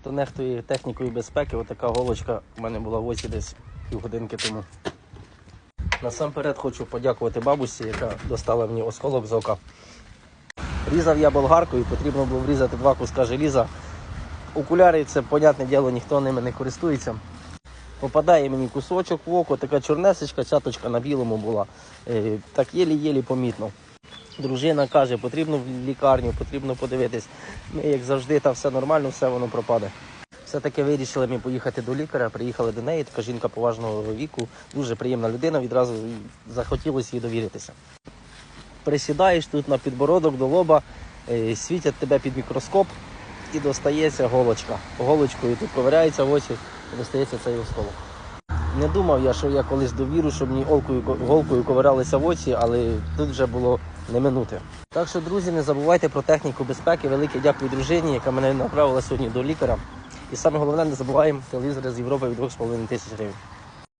Хто нехтує технікою безпеки, отака голочка в мене була в оці десь півгодинки тому. Насамперед хочу подякувати бабусі, яка достала мені осколок з ока. Різав я болгаркою, потрібно було врізати два куска желіза. Окуляри це, понятне діло, ніхто ними не користується. Попадає мені кусочок в око, така чорнесечка, цяточка на білому була. Е, Так єлі-єлі помітно. Дружина каже, потрібно в лікарню, потрібно подивитись. Ми, як завжди, та все нормально, все воно пропаде. Все-таки вирішили ми поїхати до лікаря, приїхали до неї, така жінка поважного віку, дуже приємна людина, відразу захотілося їй довіритися. Присідаєш тут на підбородок до лоба, е, світять тебе під мікроскоп і достається голочка. Голочкою тут ковиряється в очі достається цей осколок. Не думав я, що я колись довірю, щоб мені голкою, голкою ковирялися в очі, але тут вже було не минути. Так що, друзі, не забувайте про техніку безпеки. Велике дякую дружині, яка мене направила сьогодні до лікаря. І саме головне, не забуваємо телевізори з Європи від 2,5 тисяч гривень.